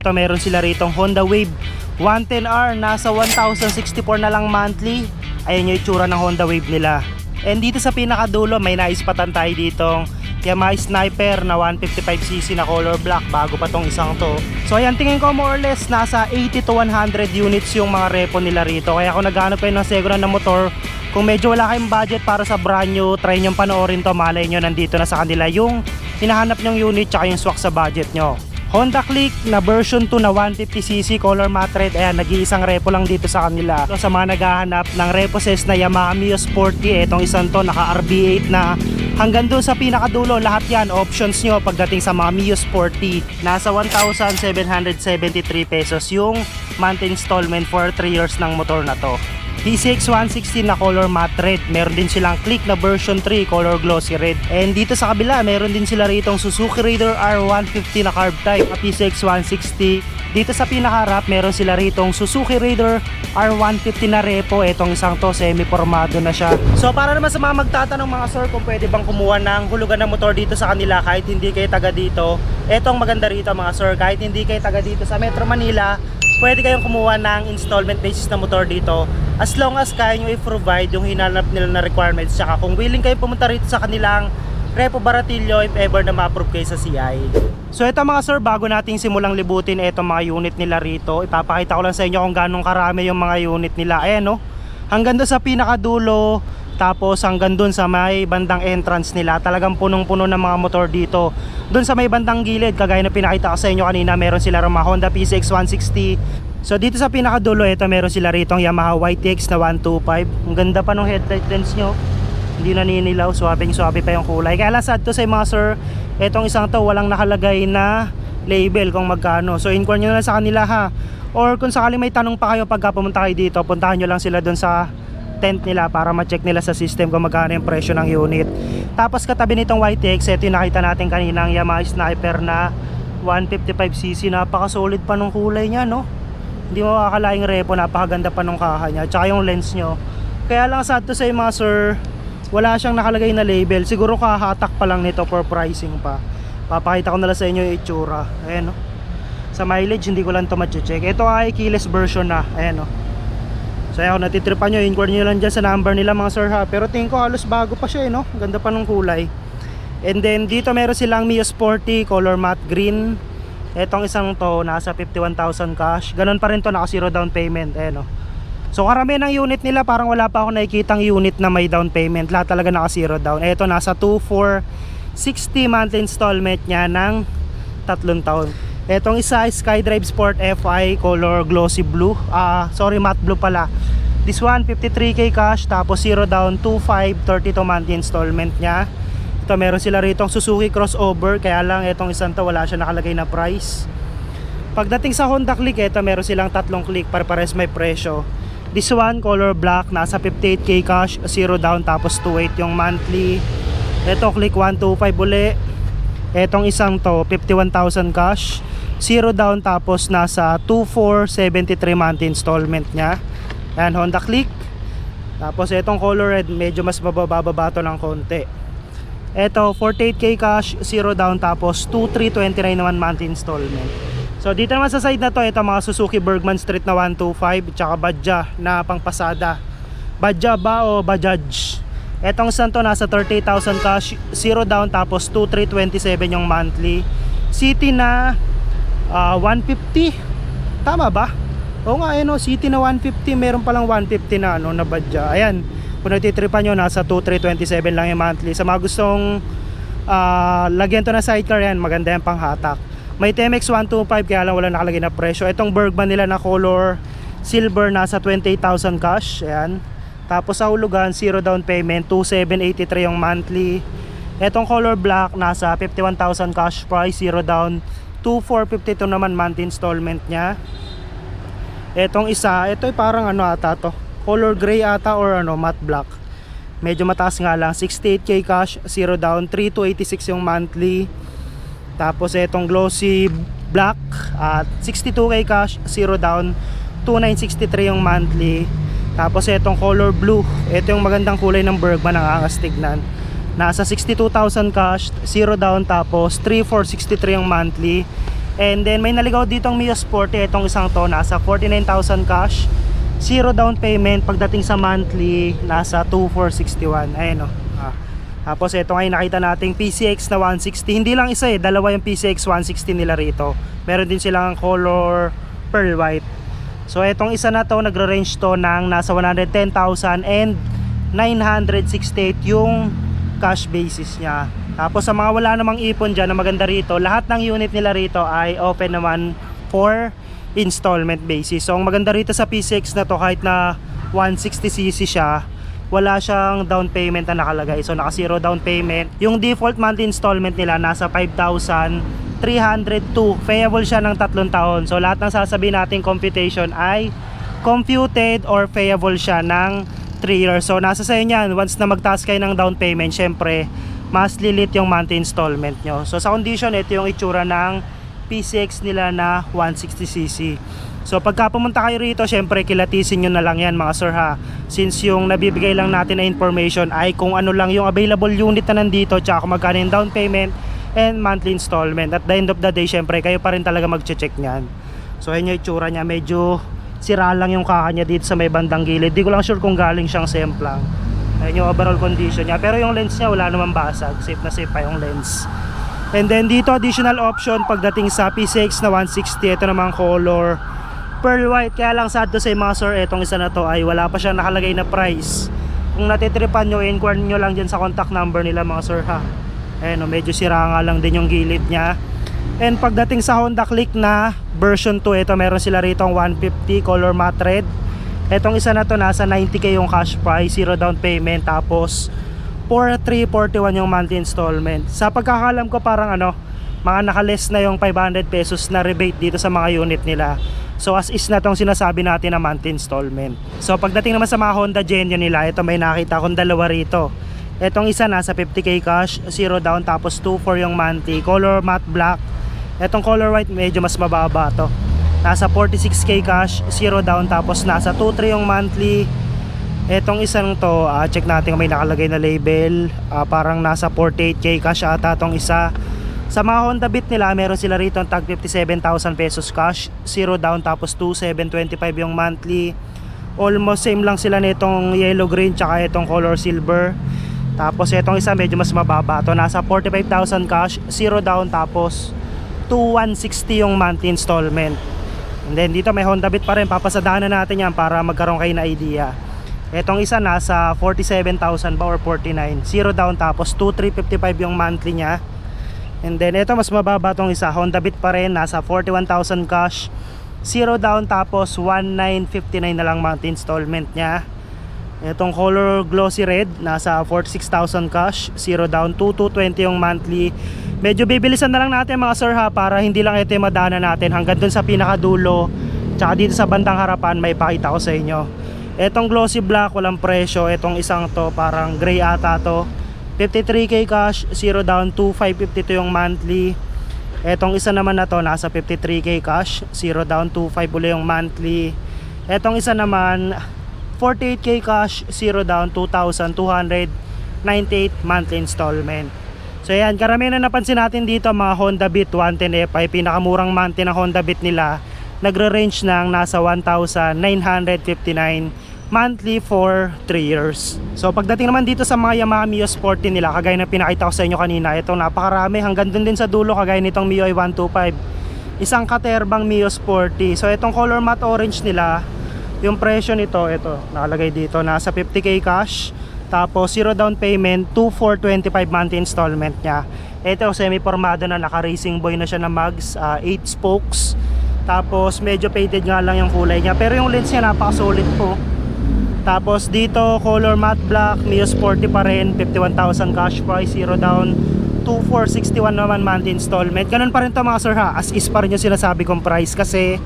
Ito meron sila ritong Honda Wave 110R nasa 1,064 na lang monthly. Ayan yung itsura ng Honda Wave nila. And dito sa pinakadulo may naispatan tayo ditong Yamaha Sniper na 155cc na color black bago pa tong isang to. So ayan tingin ko more or less nasa 80 to 100 units yung mga repo nila rito. Kaya kung naghanap kayo ng segunda na motor, kung medyo wala kayong budget para sa brand new, try nyo panoorin to. Malay nyo nandito na sa kanila yung hinahanap nyong unit tsaka yung swak sa budget nyo. Honda Click na version 2 na 150cc color matte red. Ayan, nag-iisang repo lang dito sa kanila. So, sa mga naghahanap ng repo sets na Yamaha Mio Sporty, itong isang to naka RB8 na hanggang doon sa pinakadulo, lahat yan options nyo pagdating sa mga Mio Sporty. Nasa 1,773 pesos yung month installment for 3 years ng motor na to. P6 160 na color matte red. Meron din silang click na version 3 color glossy red. And dito sa kabila, meron din sila ritong Suzuki Raider R150 na carb type na P6 160. Dito sa pinakaharap, meron sila ritong Suzuki Raider R150 na repo. Itong isang to, semi-formado na siya. So para naman sa mga magtatanong mga sir kung pwede bang kumuha ng hulugan ng motor dito sa kanila kahit hindi kayo taga dito. Etong maganda rito mga sir, kahit hindi kayo taga dito sa Metro Manila, pwede kayong kumuha ng installment basis na motor dito as long as kaya nyo i-provide yung hinanap nila na requirements tsaka kung willing kayo pumunta rito sa kanilang Repo Baratillo if ever na ma-approve kayo sa CI. So ito mga sir, bago nating simulang libutin itong mga unit nila rito, ipapakita ko lang sa inyo kung ganong karami yung mga unit nila. Ayan no, hanggang doon sa pinakadulo, tapos hanggang doon sa may bandang entrance nila, talagang punong-puno ng mga motor dito. Doon sa may bandang gilid, kagaya na pinakita ko sa inyo kanina, meron sila mga Honda PCX 160. So dito sa pinakadulo, ito meron sila rito ang Yamaha YTX na 125. Ang ganda pa ng headlight lens nyo. Hindi naninilaw, swabing swabe pa yung kulay. Kaya lang sad to sa mga sir, etong isang to walang nakalagay na label kung magkano. So inquire nyo na sa kanila ha. Or kung sakali may tanong pa kayo pagka pumunta kayo dito, puntahan nyo lang sila doon sa tent nila para ma-check nila sa system kung magkano yung presyo ng unit. Tapos katabi nitong YTX, ito yung nakita natin kanina ang Yamaha Sniper na 155cc. Napaka-solid pa nung kulay niya, no? Hindi mo makakalaing repo, napakaganda pa nung kaha niya. Tsaka yung lens nyo. Kaya lang sad to say mga sir, wala siyang nakalagay na label. Siguro kahatak pa lang nito for pricing pa. Papakita ko na lang sa inyo yung itsura. Ayan, no? Sa mileage, hindi ko lang ito check Ito ay keyless version na. Ayan, no? So ayun, natitripan nyo, inquire nyo lang dyan sa number nila mga sir ha. Pero tingin ko halos bago pa siya eh, no? Ganda pa ng kulay. And then dito meron silang Mio Sporty color matte green. Etong isang to nasa 51,000 cash. Ganun pa rin to naka zero down payment. Ayan, no? So karamihan ng unit nila parang wala pa ako nakikitang unit na may down payment. Lahat talaga naka zero down. Ito nasa 2,460 monthly installment niya ng tatlong taon. Etong isa SkyDrive Sport FI color glossy blue. Ah, sorry, matte blue pala. This one 53k cash tapos zero down 25 32 monthly installment niya. Ito meron sila rito Suzuki crossover kaya lang etong isang to wala siya nakalagay na price. Pagdating sa Honda Click, ito meron silang tatlong click para pares may presyo. This one color black nasa 58k cash, zero down tapos 28 yung monthly. Ito click 125 uli. Etong isang to 51,000 cash, zero down tapos nasa 2473 monthly installment niya. Yan Honda Click. Tapos etong color red medyo mas bababa to ng konti. Ito 48k cash, zero down tapos 2329 naman monthly installment. So dito naman sa side na to, ito mga Suzuki Bergman Street na 125 tsaka Badja na pangpasada. Badja ba o Bajaj? Etong santo nasa 38,000 cash, zero down tapos 2327 yung monthly. City na ah, 150. Tama ba? Oo nga, ano, City na 150, meron palang 150 na ano na Badja. Ayan, kung natitripan nyo, nasa 2327 lang yung monthly. Sa mga gustong ah, lagyan to na sidecar yan, maganda yan pang hatak. May TMX 125 kaya lang wala nakalagay na presyo. Itong Bergman nila na color silver nasa 28,000 cash. Ayan. Tapos sa hulugan, zero down payment, 2783 yung monthly. Itong color black nasa 51,000 cash price, zero down, 2452 naman monthly installment niya. Etong isa, ito ay parang ano ata to. Color gray ata or ano, matte black. Medyo mataas nga lang, 68k cash, zero down, 3286 yung monthly. Tapos etong glossy black at 62k cash, zero down, 2963 yung monthly. Tapos etong color blue, ito yung magandang kulay ng Bergman ang angas tignan. Nasa 62,000 cash, zero down tapos 3463 yung monthly. And then may naligaw ditong Mio Sporty, itong isang to, nasa 49,000 cash. Zero down payment, pagdating sa monthly, nasa 2,461. Ayan o. Ah. Tapos ito ngayon nakita nating PCX na 160. Hindi lang isa eh, dalawa yung PCX 160 nila rito. Meron din silang color pearl white. So itong isa na to nagre-range to ng nasa 110,000 and 968 yung cash basis niya. Tapos sa mga wala namang ipon dyan na maganda rito, lahat ng unit nila rito ay open naman for installment basis. So ang maganda rito sa PCX na to kahit na 160cc siya, wala siyang down payment na nakalagay. So naka zero down payment. Yung default monthly installment nila nasa 5,302. Payable siya ng tatlong taon. So lahat ng sasabihin nating computation ay computed or payable siya ng 3 years. So nasa sa inyo yan. Once na magtaas kayo ng down payment, syempre mas lilit yung monthly installment nyo. So sa condition, ito yung itsura ng PCX nila na 160cc. So pagka pumunta kayo rito, syempre kilatisin nyo na lang yan mga sir ha. Since yung nabibigay lang natin na information ay kung ano lang yung available unit na nandito tsaka kung magkano yung down payment and monthly installment. At the end of the day, syempre kayo pa rin talaga magche-check nyan. So ayun yung itsura niya, medyo sira lang yung kaka niya dito sa may bandang gilid. Di ko lang sure kung galing siyang semplang. Ayun yung overall condition niya. Pero yung lens niya wala naman basag. Safe na safe pa yung lens. And then dito additional option pagdating sa P6 na 160. Ito naman color pearl white. Kaya lang sad to say mga sir, itong isa na to ay wala pa siyang nakalagay na price. Kung natitripan nyo, inquire nyo lang dyan sa contact number nila mga sir ha. Ayun, oh, medyo sira nga lang din yung gilid niya. And pagdating sa Honda Click na version 2, ito meron sila rito 150 color matte red. Etong isa na to nasa 90k yung cash price, zero down payment tapos 4341 yung monthly installment. Sa pagkakalam ko parang ano, mga nakaless na yung 500 pesos na rebate dito sa mga unit nila. So as is na tong sinasabi natin na monthly installment. So pagdating naman sa mga Honda Genio nila, ito may nakita akong dalawa rito. Etong isa nasa 50k cash, zero down tapos 24 yung monthly, color matte black. Etong color white medyo mas mababa to. Nasa 46k cash, zero down tapos nasa 23 yung monthly. Etong isang to, ah, check natin kung may nakalagay na label. Ah, parang nasa 48k cash ata tong isa. Sa mga Honda Beat nila, meron sila rito ang tag 57,000 pesos cash, zero down tapos 2,725 yung monthly. Almost same lang sila nitong yellow green tsaka itong color silver. Tapos itong isa medyo mas mababa to, nasa 45,000 cash, zero down tapos 2,160 yung monthly installment. And then dito may Honda Beat pa rin, papasadahan na natin yan para magkaroon kayo na idea. Etong isa nasa 47,000 ba or 49. Zero down tapos 2,355 yung monthly niya. And then ito mas mababa tong isa, Honda Beat pa rin, nasa 41,000 cash. Zero down tapos 1,959 na lang monthly installment niya. Itong color glossy red, nasa 46,000 cash, zero down, 2,220 yung monthly. Medyo bibilisan na lang natin mga sir ha, para hindi lang ito yung madana natin hanggang dun sa pinakadulo. Tsaka dito sa bandang harapan, may pakita ko sa inyo. Etong glossy black, walang presyo. Etong isang to, parang gray ata to. 53k cash, zero down, 2,552 yung monthly. Etong isa naman na to, nasa 53k cash, zero down, 2,500 uli yung monthly. Etong isa naman, 48k cash, zero down, 2,298 monthly installment. So yan, karamihan na napansin natin dito mga Honda Beat 110 Fi, pinakamurang monthly ng Honda Beat nila, nagre-range ng nasa 1,959 monthly for 3 years. So pagdating naman dito sa mga Yamaha Mio Sporty nila, kagaya na pinakita ko sa inyo kanina, ito napakarami hanggang dun din sa dulo kagaya nitong Mio 125. Isang katerbang Mio Sporty. So itong color matte orange nila, yung presyo nito, ito, nakalagay dito, nasa 50k cash. Tapos zero down payment, 2,425 monthly installment niya. Ito semi-formado na naka-racing boy na siya na mags, 8 spokes. Tapos medyo faded nga lang yung kulay niya. Pero yung lens niya napaka-solid po. Tapos dito color matte black, Mio Sporty pa rin, 51,000 cash price, zero down, 2,461 naman monthly installment. Ganun pa rin to mga sir ha, as is pa rin yung sinasabi kong price kasi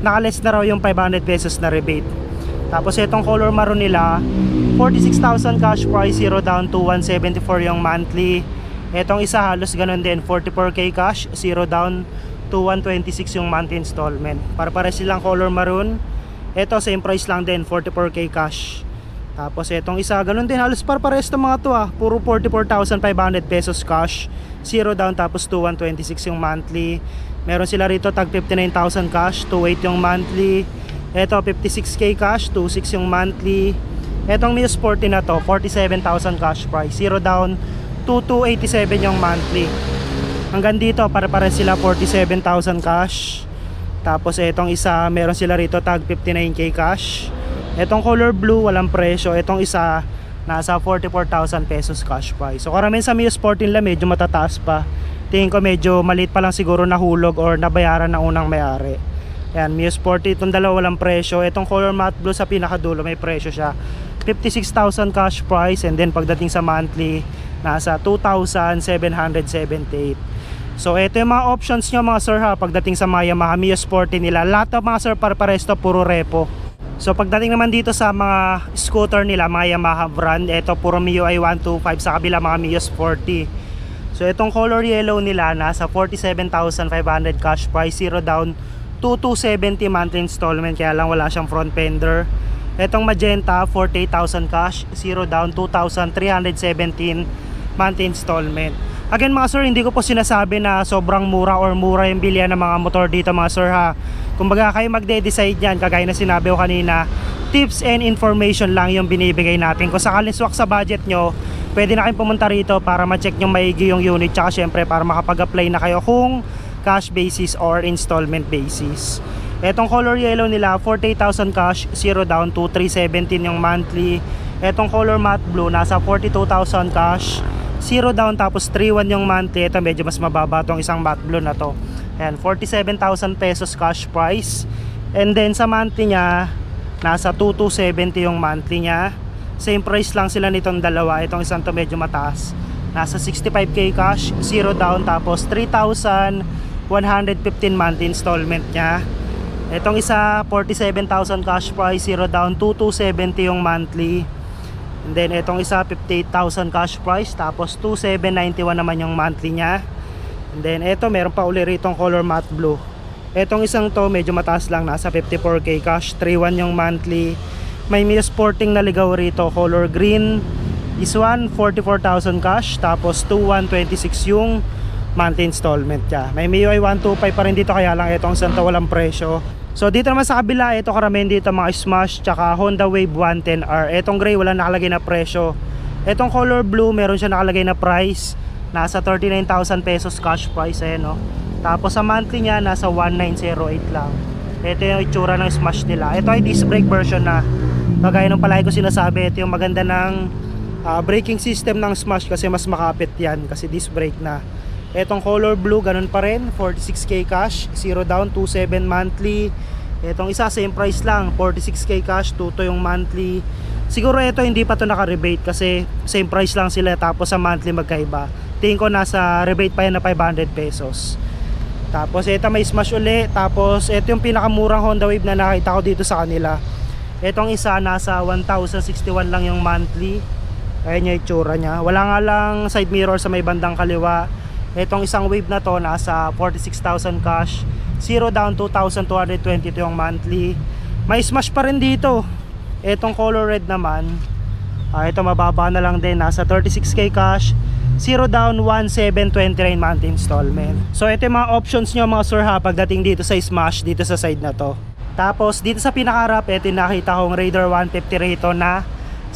nakaless na raw yung 500 pesos na rebate. Tapos itong color maroon nila, 46,000 cash price, zero down to 174 yung monthly. Itong isa halos ganun din, 44k cash, zero down to 126 yung monthly installment. Para pare silang color maroon. Ito same price lang din, 44k cash. Tapos itong isa ganun din, halos par pares to mga to ah. Puro 44,500 pesos cash, zero down tapos to 126 yung monthly. Meron sila rito tag 59,000 cash, 28 yung monthly. Ito 56k cash, 26 yung monthly. Etong Mio Sporty na to, 47,000 cash price, zero down, 2287 yung monthly. Hanggang dito, pare-pare sila 47,000 cash. Tapos etong isa, meron sila rito tag 59k cash. Etong color blue, walang presyo. Etong isa, nasa 44,000 pesos cash price. So karamihan sa Mio Sport nila medyo matataas pa. Tingin ko medyo maliit pa lang siguro nahulog or nabayaran na unang may-ari. Yan, Mio Sport itong dalawa walang presyo. Itong color matte blue sa pinakadulo may presyo siya. 56,000 cash price and then pagdating sa monthly nasa 2,778. So ito yung mga options nyo mga sir ha pagdating sa Yamaha Mio Sporty nila. Lahat ng mga sir para-pares to puro repo. So pagdating naman dito sa mga scooter nila, mga Yamaha brand, ito puro Mio i125 sa kabila mga Mio Sporty. So itong color yellow nila nasa 47,500 cash price, zero down, 2270 monthly installment kaya lang wala siyang front fender. Itong magenta 48,000 cash, zero down, 2,317 monthly installment. Again mga sir, hindi ko po sinasabi na sobrang mura or mura yung bilyan ng mga motor dito mga sir ha. Kumbaga kayo magde-decide yan, kagaya na sinabi ko kanina, tips and information lang yung binibigay natin. Kung sakaling swak sa budget nyo, pwede na kayong pumunta rito para ma-check nyo maigi yung unit tsaka syempre para makapag-apply na kayo kung cash basis or installment basis. Etong color yellow nila, 48,000 cash, 0 down to 317 yung monthly. Etong color matte blue, nasa 42,000 cash, 0 down tapos 3.1 yung monthly. Ito medyo mas mababa tong isang matte blue na to. Ayan, 47,000 pesos cash price. And then sa monthly niya, nasa 2270 yung monthly niya. Same price lang sila nitong dalawa. Itong isang to medyo mataas. Nasa 65k cash, 0 down tapos 3,115 monthly installment niya. Itong isa 47,000 cash price, 0 down 2270 yung monthly. And then itong isa 58,000 cash price tapos 2791 naman yung monthly niya. And then ito meron pa uli rito color matte blue. Etong isang to medyo mataas lang nasa 54k cash, 31 yung monthly. May Mio Sporting na ligaw rito color green. This one 44,000 cash tapos 2126 yung monthly installment niya. May MIUI 125 pa rin dito kaya lang itong isang to walang presyo. So dito naman sa kabila, ito karamihan dito mga Smash tsaka Honda Wave 110R. Etong gray wala nakalagay na presyo. Etong color blue meron siya nakalagay na price. Nasa 39,000 pesos cash price eh no. Tapos sa monthly niya nasa 1908 lang. Ito yung itsura ng Smash nila. Ito ay disc brake version na. Kagaya ng palagi ko sinasabi, ito yung maganda ng ah, braking system ng Smash kasi mas makapit yan kasi disc brake na. Etong color blue, ganun pa rin. 46k cash, 0 down, 27 monthly. Etong isa, same price lang. 46k cash, 2 to yung monthly. Siguro ito hindi pa to naka-rebate kasi same price lang sila tapos sa monthly magkaiba. Tingin ko nasa rebate pa yan na 500 pesos. Tapos ito may smash uli. Tapos ito yung pinakamurang Honda Wave na nakita ko dito sa kanila. Etong isa nasa 1,061 lang yung monthly. Ayan yung itsura niya. Wala nga lang side mirror sa may bandang kaliwa. Etong isang wave na to nasa 46,000 cash. 0 down 2,222 yung monthly. May smash pa rin dito. Etong color red naman. Ah, ito mababa na lang din. Nasa 36k cash. 0 down 1,729 monthly installment. So ito yung mga options nyo mga sir ha pagdating dito sa smash dito sa side na to. Tapos dito sa pinakaharap ito nakita kong Raider 150 rito na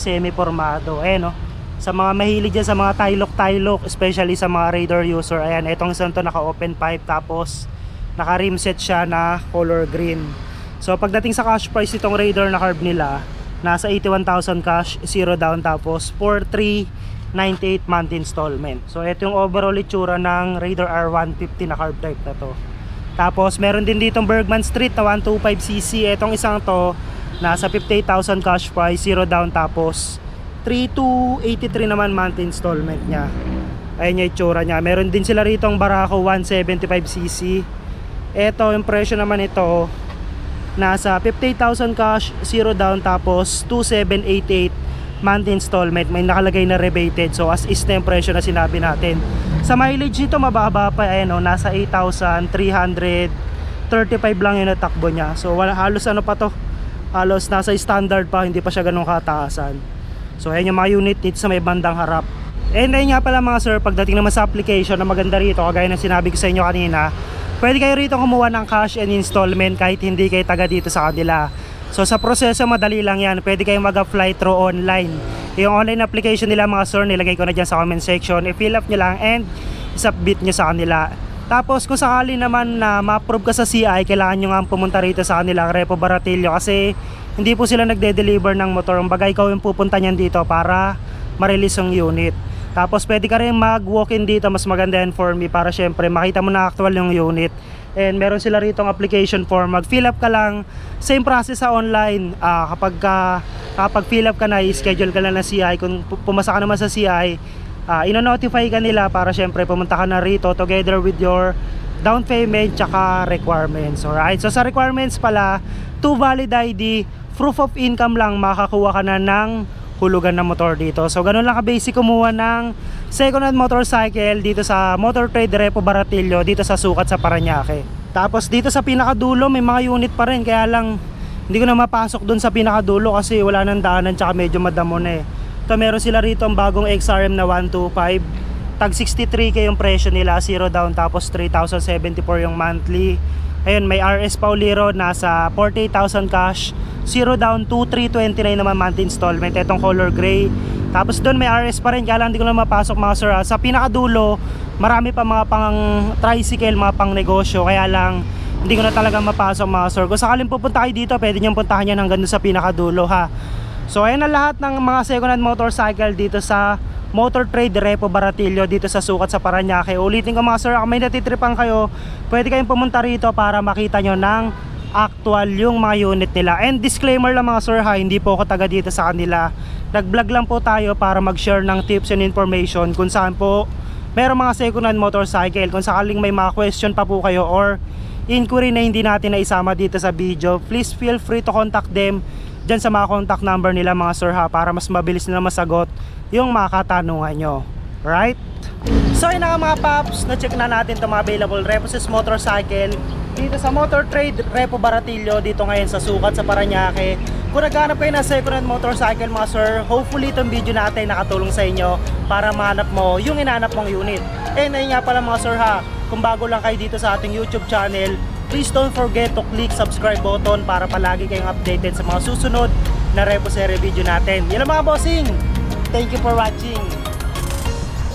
semi-formado. Eh no sa mga mahilig dyan sa mga Tylok-Tylok, especially sa mga radar user, ayan, itong isang to naka-open pipe, tapos naka-rim set siya na color green. So, pagdating sa cash price itong radar na carb nila, nasa 81,000 cash, 0 down, tapos 4,398 month installment. So, ito yung overall itsura ng Raider R150 na carb type na to. Tapos, meron din ditong Bergman Street na 125cc. Itong isang to, nasa 58,000 cash price, 0 down, tapos 3283 naman monthly installment niya. Ayun yung itsura niya. Meron din sila rito ang Barako 175cc. Ito, yung presyo naman ito, nasa 58,000 cash, 0 down, tapos 2788 monthly installment. May nakalagay na rebated. So, as is na yung presyo na sinabi natin. Sa mileage nito, mababa pa, eh, no? nasa 8,335 lang yung natakbo niya. So, wala, halos ano pa to? Halos nasa standard pa, hindi pa siya ganun kataasan. So ayan yung mga unit dito sa may bandang harap. And ayun nga pala mga sir, pagdating naman sa application na maganda rito, kagaya ng sinabi ko sa inyo kanina, pwede kayo rito kumuha ng cash and installment kahit hindi kayo taga dito sa kanila. So sa proseso madali lang yan. Pwede kayong mag-apply through online. Yung online application nila mga sir, nilagay ko na dyan sa comment section. I-fill up nyo lang and submit nyo sa kanila. Tapos kung sakali naman na ma-approve ka sa CI, kailangan nyo nga pumunta rito sa kanila, Repo Baratillo kasi hindi po sila nagde-deliver ng motor. Ang bagay ikaw yung pupunta niyan dito para ma-release yung unit. Tapos pwede ka rin mag-walk-in dito, mas maganda yan for me para syempre makita mo na actual yung unit. And meron sila rito ang application form. Mag-fill up ka lang. Same process sa online. Ah, kapag ka, kapag fill up ka na, i-schedule ka na CI. Kung pu- pumasa ka naman sa CI, ah, ino-notify ka nila para syempre pumunta ka na rito together with your down payment tsaka requirements. Alright? So sa requirements pala, two valid ID, proof of income lang, makakuha ka na ng hulugan ng motor dito. So ganun lang ka-basic kumuha ng second hand motorcycle dito sa Motor Trade Repo Baratillo dito sa sukat sa Paranaque. Tapos dito sa pinakadulo may mga unit pa rin kaya lang hindi ko na mapasok dun sa pinakadulo kasi wala nang daanan tsaka medyo madamo na eh. Ito meron sila rito ang bagong XRM na 125 tag 63k yung presyo nila, zero down tapos 3,074 yung monthly. Ayun, may RS Pauliro nasa 48,000 cash, zero down 2,329 naman monthly installment. Itong color gray. Tapos doon may RS pa rin, kaya lang hindi ko na mapasok mga sir. Sa pinakadulo, marami pa mga pang tricycle, mga pang negosyo. Kaya lang, hindi ko na talaga mapasok mga sir. Kung sakaling pupunta kayo dito, pwede niyong puntahan yan hanggang doon sa pinakadulo ha. So ayan na lahat ng mga second hand motorcycle dito sa Motor Trade Repo Baratillo dito sa sukat sa Paranaque. Ulitin ko mga sir, kung may natitripan kayo, pwede kayong pumunta rito para makita nyo ng actual yung mga unit nila. And disclaimer lang mga sir ha, hindi po ako taga dito sa kanila. Nag-vlog lang po tayo para mag-share ng tips and information kung saan po meron mga second hand motorcycle. Kung sakaling may mga question pa po kayo or inquiry na hindi natin na isama dito sa video, please feel free to contact them dyan sa mga contact number nila mga sir ha para mas mabilis nila masagot yung mga katanungan nyo. Right? So yun nga mga paps, na-check na natin itong mga available Reposis motorcycle dito sa Motor Trade Repo Baratillo dito ngayon sa sukat sa Paranaque. Kung naghanap kayo ng second hand motorcycle mga sir, hopefully itong video natin nakatulong sa inyo para mahanap mo yung inanap mong unit. And ayun nga pala mga sir ha, kung bago lang kayo dito sa ating YouTube channel, please don't forget to click subscribe button para palagi kayong updated sa mga susunod na Repo Serie video natin. Yan lang mga bossing! Thank you for watching!